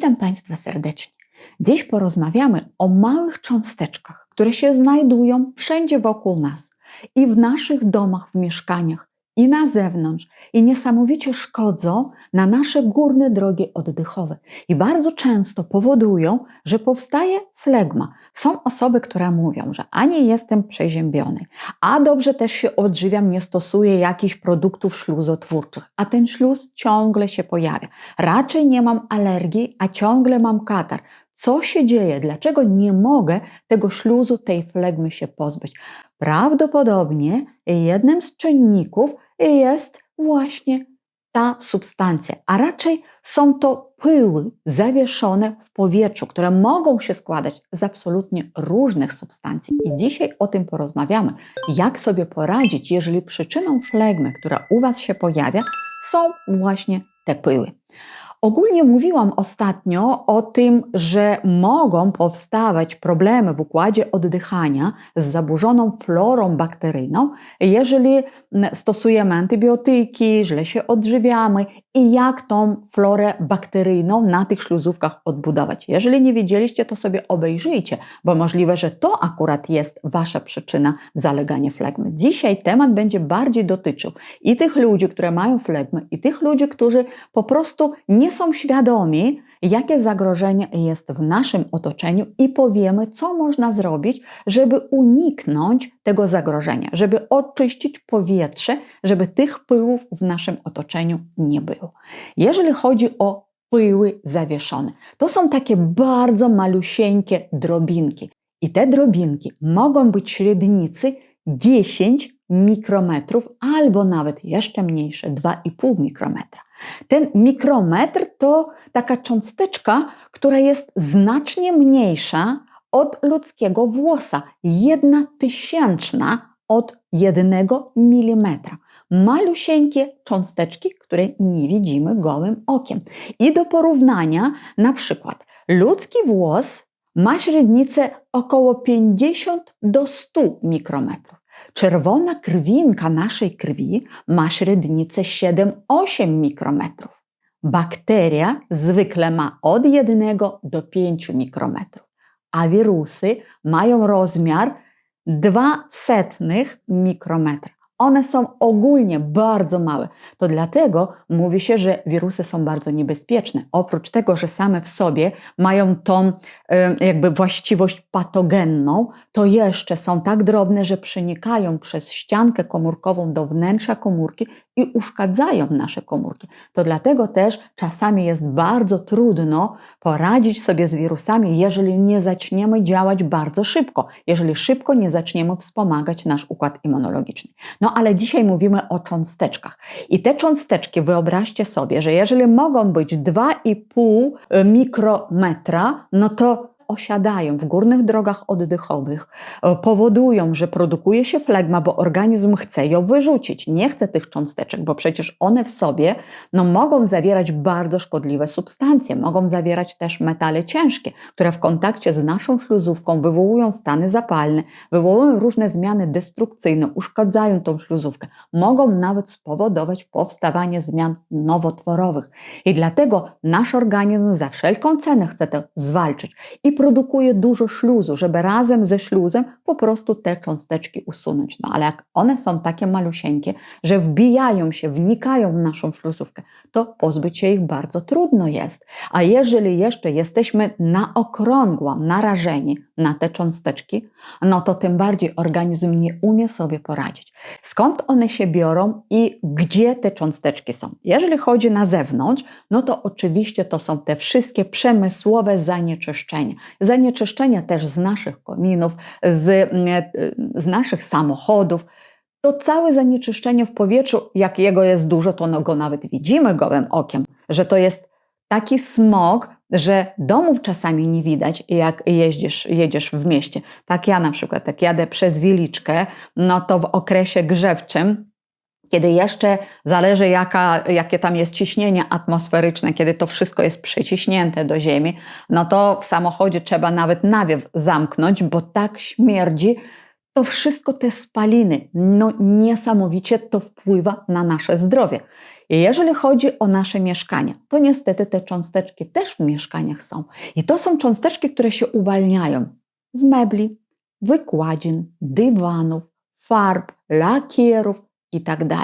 Witam Państwa serdecznie. Dziś porozmawiamy o małych cząsteczkach, które się znajdują wszędzie wokół nas i w naszych domach, w mieszkaniach, i na zewnątrz, i niesamowicie szkodzą na nasze górne drogi oddechowe. I bardzo często powodują, że powstaje flegma. Są osoby, które mówią, że a nie jestem przeziębiony, a dobrze też się odżywiam, nie stosuję jakichś produktów śluzotwórczych, a ten śluz ciągle się pojawia. Raczej nie mam alergii, a ciągle mam katar. Co się dzieje? Dlaczego nie mogę tego śluzu, tej flegmy się pozbyć? Prawdopodobnie jednym z czynników jest właśnie ta substancja, a raczej są to pyły zawieszone w powietrzu, które mogą się składać z absolutnie różnych substancji. I dzisiaj o tym porozmawiamy, jak sobie poradzić, jeżeli przyczyną flegmy, która u Was się pojawia, są właśnie te pyły. Ogólnie mówiłam ostatnio o tym, że mogą powstawać problemy w układzie oddychania z zaburzoną florą bakteryjną, jeżeli stosujemy antybiotyki, źle się odżywiamy i jak tą florę bakteryjną na tych śluzówkach odbudować. Jeżeli nie wiedzieliście, to sobie obejrzyjcie, bo możliwe, że to akurat jest Wasza przyczyna zalegania flegmy. Dzisiaj temat będzie bardziej dotyczył i tych ludzi, które mają flegmę, i tych ludzi, którzy po prostu nie są świadomi, jakie zagrożenie jest w naszym otoczeniu i powiemy, co można zrobić, żeby uniknąć tego zagrożenia, żeby oczyścić powietrze, żeby tych pyłów w naszym otoczeniu nie było. Jeżeli chodzi o pyły zawieszone, to są takie bardzo malusieńkie drobinki. I te drobinki mogą być średnicy 10 mikrometrów albo nawet jeszcze mniejsze 2,5 mikrometra. Ten mikrometr to taka cząsteczka, która jest znacznie mniejsza od ludzkiego włosa, jedna tysięczna od jednego milimetra. Malusieńkie cząsteczki, które nie widzimy gołym okiem. I do porównania, na przykład ludzki włos ma średnicę około 50 do 100 mikrometrów. Czerwona krwinka naszej krwi ma średnicę 7-8 mikrometrów. Bakteria zwykle ma od 1 do 5 mikrometrów, a wirusy mają rozmiar 200 mikrometra. One są ogólnie bardzo małe. To dlatego mówi się, że wirusy są bardzo niebezpieczne. Oprócz tego, że same w sobie mają tą jakby właściwość patogenną, to jeszcze są tak drobne, że przenikają przez ściankę komórkową do wnętrza komórki i uszkadzają nasze komórki. To dlatego też czasami jest bardzo trudno poradzić sobie z wirusami, jeżeli nie zaczniemy działać bardzo szybko, jeżeli szybko nie zaczniemy wspomagać nasz układ immunologiczny. No ale dzisiaj mówimy o cząsteczkach. I te cząsteczki, wyobraźcie sobie, że jeżeli mogą być 2,5 mikrometra, no to osiadają w górnych drogach oddechowych, e, powodują, że produkuje się flegma, bo organizm chce ją wyrzucić. Nie chce tych cząsteczek, bo przecież one w sobie no, mogą zawierać bardzo szkodliwe substancje, mogą zawierać też metale ciężkie, które w kontakcie z naszą śluzówką wywołują stany zapalne, wywołują różne zmiany destrukcyjne, uszkadzają tą śluzówkę, mogą nawet spowodować powstawanie zmian nowotworowych. I dlatego nasz organizm za wszelką cenę chce to zwalczyć i produkuje dużo śluzu, żeby razem ze śluzem po prostu te cząsteczki usunąć. No ale jak one są takie malusieńkie, że wbijają się, wnikają w naszą śluzówkę, to pozbyć się ich bardzo trudno jest. A jeżeli jeszcze jesteśmy na okrągło narażeni na te cząsteczki, no to tym bardziej organizm nie umie sobie poradzić. Skąd one się biorą i gdzie te cząsteczki są? Jeżeli chodzi na zewnątrz, no to oczywiście to są te wszystkie przemysłowe zanieczyszczenia. Zanieczyszczenia też z naszych kominów, z, z naszych samochodów. To całe zanieczyszczenie w powietrzu, jak jego jest dużo, to no go nawet widzimy gołym okiem, że to jest taki smog, że domów czasami nie widać, jak jeździsz, jedziesz w mieście. Tak ja na przykład, jak jadę przez Wiliczkę, no to w okresie grzewczym, kiedy jeszcze zależy, jaka, jakie tam jest ciśnienie atmosferyczne, kiedy to wszystko jest przyciśnięte do ziemi, no to w samochodzie trzeba nawet nawiew zamknąć, bo tak śmierdzi to wszystko te spaliny, no niesamowicie to wpływa na nasze zdrowie. I jeżeli chodzi o nasze mieszkania, to niestety te cząsteczki też w mieszkaniach są. I to są cząsteczki, które się uwalniają z mebli, wykładzin, dywanów, farb, lakierów itd.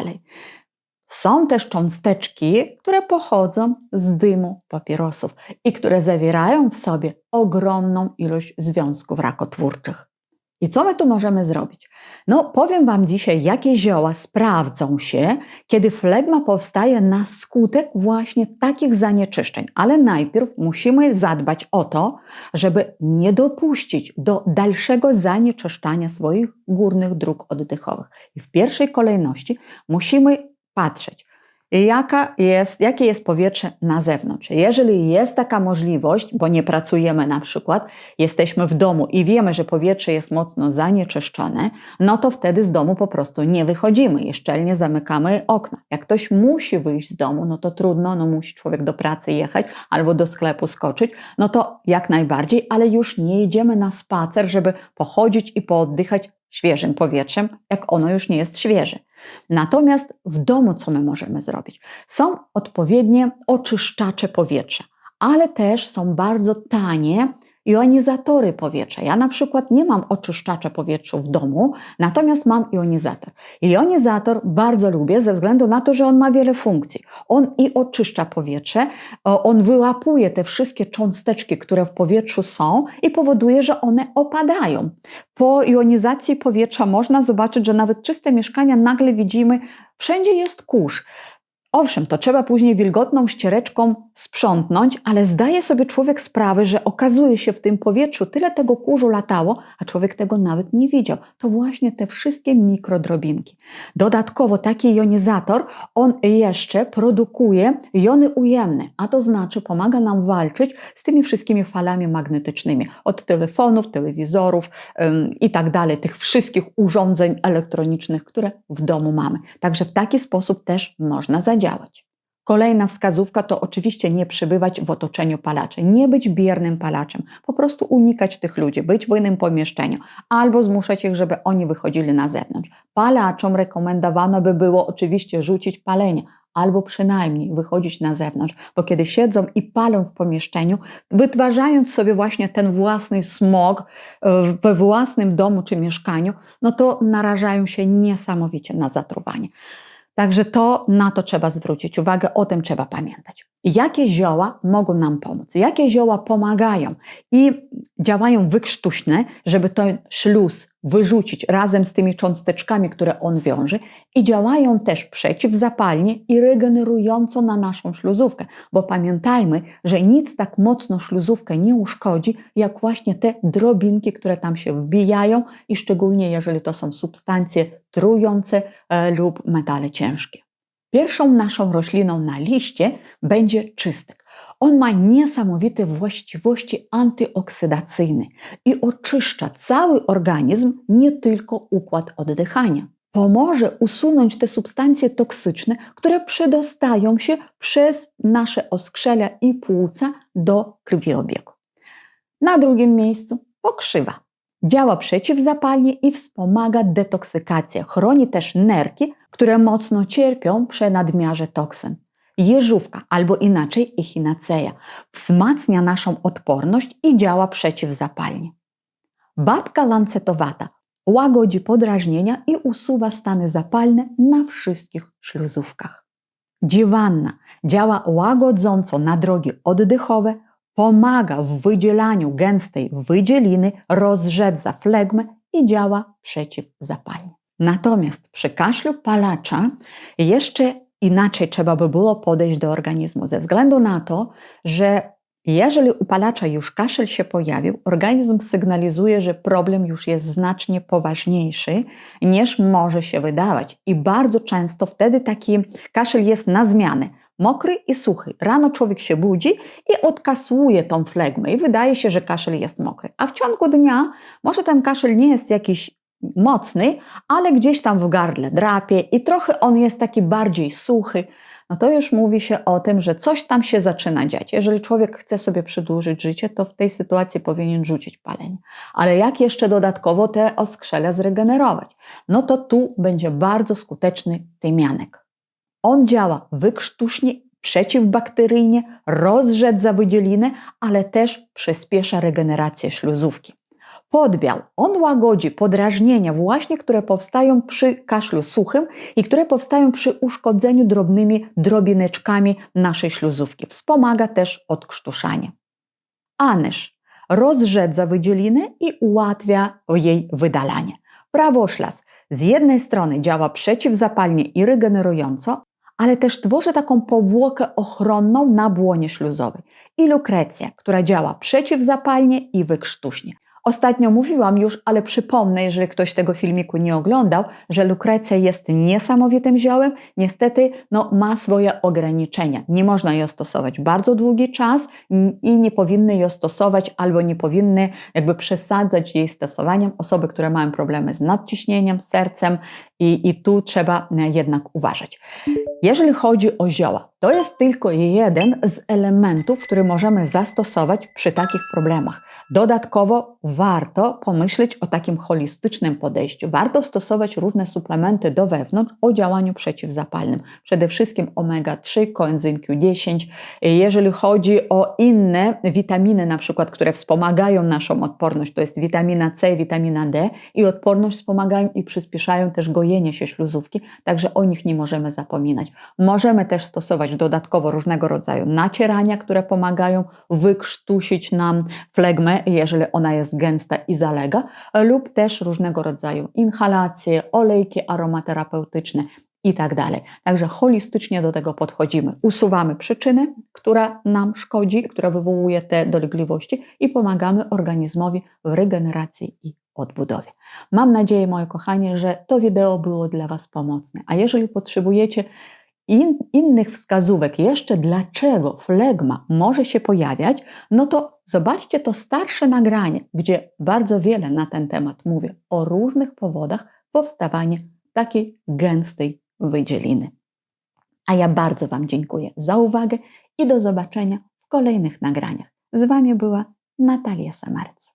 Są też cząsteczki, które pochodzą z dymu papierosów i które zawierają w sobie ogromną ilość związków rakotwórczych. I co my tu możemy zrobić? No, powiem Wam dzisiaj, jakie zioła sprawdzą się, kiedy flegma powstaje na skutek właśnie takich zanieczyszczeń. Ale najpierw musimy zadbać o to, żeby nie dopuścić do dalszego zanieczyszczania swoich górnych dróg oddechowych. I w pierwszej kolejności musimy patrzeć, jaka jest, jakie jest powietrze na zewnątrz. Jeżeli jest taka możliwość, bo nie pracujemy na przykład, jesteśmy w domu i wiemy, że powietrze jest mocno zanieczyszczone, no to wtedy z domu po prostu nie wychodzimy i szczelnie zamykamy okna. Jak ktoś musi wyjść z domu, no to trudno, no musi człowiek do pracy jechać albo do sklepu skoczyć, no to jak najbardziej, ale już nie idziemy na spacer, żeby pochodzić i pooddychać świeżym powietrzem, jak ono już nie jest świeże. Natomiast w domu co my możemy zrobić? Są odpowiednie oczyszczacze powietrza, ale też są bardzo tanie Jonizatory powietrza. Ja na przykład nie mam oczyszczacza powietrza w domu, natomiast mam jonizator. Jonizator bardzo lubię ze względu na to, że on ma wiele funkcji. On i oczyszcza powietrze, on wyłapuje te wszystkie cząsteczki, które w powietrzu są i powoduje, że one opadają. Po jonizacji powietrza można zobaczyć, że nawet czyste mieszkania nagle widzimy, wszędzie jest kurz. Owszem, to trzeba później wilgotną ściereczką sprzątnąć, ale zdaje sobie człowiek sprawę, że okazuje się w tym powietrzu tyle tego kurzu latało, a człowiek tego nawet nie widział. To właśnie te wszystkie mikrodrobinki. Dodatkowo taki jonizator, on jeszcze produkuje jony ujemne, a to znaczy pomaga nam walczyć z tymi wszystkimi falami magnetycznymi. Od telefonów, telewizorów ym, i tak dalej, tych wszystkich urządzeń elektronicznych, które w domu mamy. Także w taki sposób też można zadziałać działać. Kolejna wskazówka to oczywiście nie przebywać w otoczeniu palaczy, nie być biernym palaczem, po prostu unikać tych ludzi, być w innym pomieszczeniu albo zmuszać ich, żeby oni wychodzili na zewnątrz. Palaczom rekomendowano by było oczywiście rzucić palenie, albo przynajmniej wychodzić na zewnątrz, bo kiedy siedzą i palą w pomieszczeniu, wytwarzając sobie właśnie ten własny smog e, we własnym domu czy mieszkaniu, no to narażają się niesamowicie na zatruwanie. Także to na to trzeba zwrócić uwagę, o tym trzeba pamiętać. Jakie zioła mogą nam pomóc? Jakie zioła pomagają i działają wykrztuśne, żeby ten śluz wyrzucić razem z tymi cząsteczkami, które on wiąże i działają też przeciwzapalnie i regenerująco na naszą śluzówkę, bo pamiętajmy, że nic tak mocno śluzówkę nie uszkodzi, jak właśnie te drobinki, które tam się wbijają i szczególnie jeżeli to są substancje trujące e, lub metale ciężkie. Pierwszą naszą rośliną na liście będzie czystek. On ma niesamowite właściwości antyoksydacyjne i oczyszcza cały organizm, nie tylko układ oddychania. Pomoże usunąć te substancje toksyczne, które przedostają się przez nasze oskrzela i płuca do krwiobiegu. Na drugim miejscu pokrzywa. Działa przeciwzapalnie i wspomaga detoksykację. Chroni też nerki, które mocno cierpią przy nadmiarze toksyn. Jeżówka albo inaczej echinaceja wzmacnia naszą odporność i działa przeciwzapalnie. Babka lancetowata łagodzi podrażnienia i usuwa stany zapalne na wszystkich śluzówkach. Dziwanna działa łagodząco na drogi oddechowe, pomaga w wydzielaniu gęstej wydzieliny, rozrzedza flegmę i działa przeciwzapalnie. Natomiast przy kaszlu palacza jeszcze inaczej trzeba by było podejść do organizmu, ze względu na to, że jeżeli u palacza już kaszel się pojawił, organizm sygnalizuje, że problem już jest znacznie poważniejszy niż może się wydawać. I bardzo często wtedy taki kaszel jest na zmianę mokry i suchy. Rano człowiek się budzi i odkasłuje tą flegmę i wydaje się, że kaszel jest mokry. A w ciągu dnia może ten kaszel nie jest jakiś mocny, ale gdzieś tam w gardle drapie i trochę on jest taki bardziej suchy, no to już mówi się o tym, że coś tam się zaczyna dziać. Jeżeli człowiek chce sobie przedłużyć życie, to w tej sytuacji powinien rzucić palenie. Ale jak jeszcze dodatkowo te oskrzela zregenerować? No to tu będzie bardzo skuteczny tymianek. On działa wykrztuśnie, przeciwbakteryjnie, rozrzedza wydzielinę, ale też przyspiesza regenerację śluzówki. Podbiał. On łagodzi podrażnienia właśnie, które powstają przy kaszlu suchym i które powstają przy uszkodzeniu drobnymi drobineczkami naszej śluzówki. Wspomaga też odkrztuszanie. Anyż rozrzedza wydzieliny i ułatwia jej wydalanie. Prawoślas z jednej strony działa przeciwzapalnie i regenerująco, ale też tworzy taką powłokę ochronną na błonie śluzowej. I lukrecja, która działa przeciwzapalnie i wykrztuśnie. Ostatnio mówiłam już, ale przypomnę, jeżeli ktoś tego filmiku nie oglądał, że lukrecja jest niesamowitym ziołem. Niestety no, ma swoje ograniczenia. Nie można jej stosować bardzo długi czas i nie powinny jej stosować albo nie powinny jakby przesadzać jej stosowaniem osoby, które mają problemy z nadciśnieniem, sercem i, i tu trzeba jednak uważać. Jeżeli chodzi o zioła, to jest tylko jeden z elementów, który możemy zastosować przy takich problemach. Dodatkowo warto pomyśleć o takim holistycznym podejściu. Warto stosować różne suplementy do wewnątrz o działaniu przeciwzapalnym. Przede wszystkim omega-3, koenzym Q10. Jeżeli chodzi o inne witaminy, na przykład, które wspomagają naszą odporność, to jest witamina C, witamina D i odporność wspomagają i przyspieszają też gojenie się śluzówki, także o nich nie możemy zapominać. Możemy też stosować dodatkowo różnego rodzaju nacierania, które pomagają wykrztusić nam flegmę, jeżeli ona jest gęsta i zalega, lub też różnego rodzaju inhalacje, olejki aromaterapeutyczne i tak dalej. Także holistycznie do tego podchodzimy. Usuwamy przyczynę, która nam szkodzi, która wywołuje te dolegliwości i pomagamy organizmowi w regeneracji i odbudowie. Mam nadzieję, moje kochanie, że to wideo było dla Was pomocne. A jeżeli potrzebujecie in, innych wskazówek jeszcze, dlaczego flegma może się pojawiać, no to zobaczcie to starsze nagranie, gdzie bardzo wiele na ten temat mówię o różnych powodach powstawania takiej gęstej wydzieliny. A ja bardzo Wam dziękuję za uwagę i do zobaczenia w kolejnych nagraniach. Z Wami była Natalia Samarc.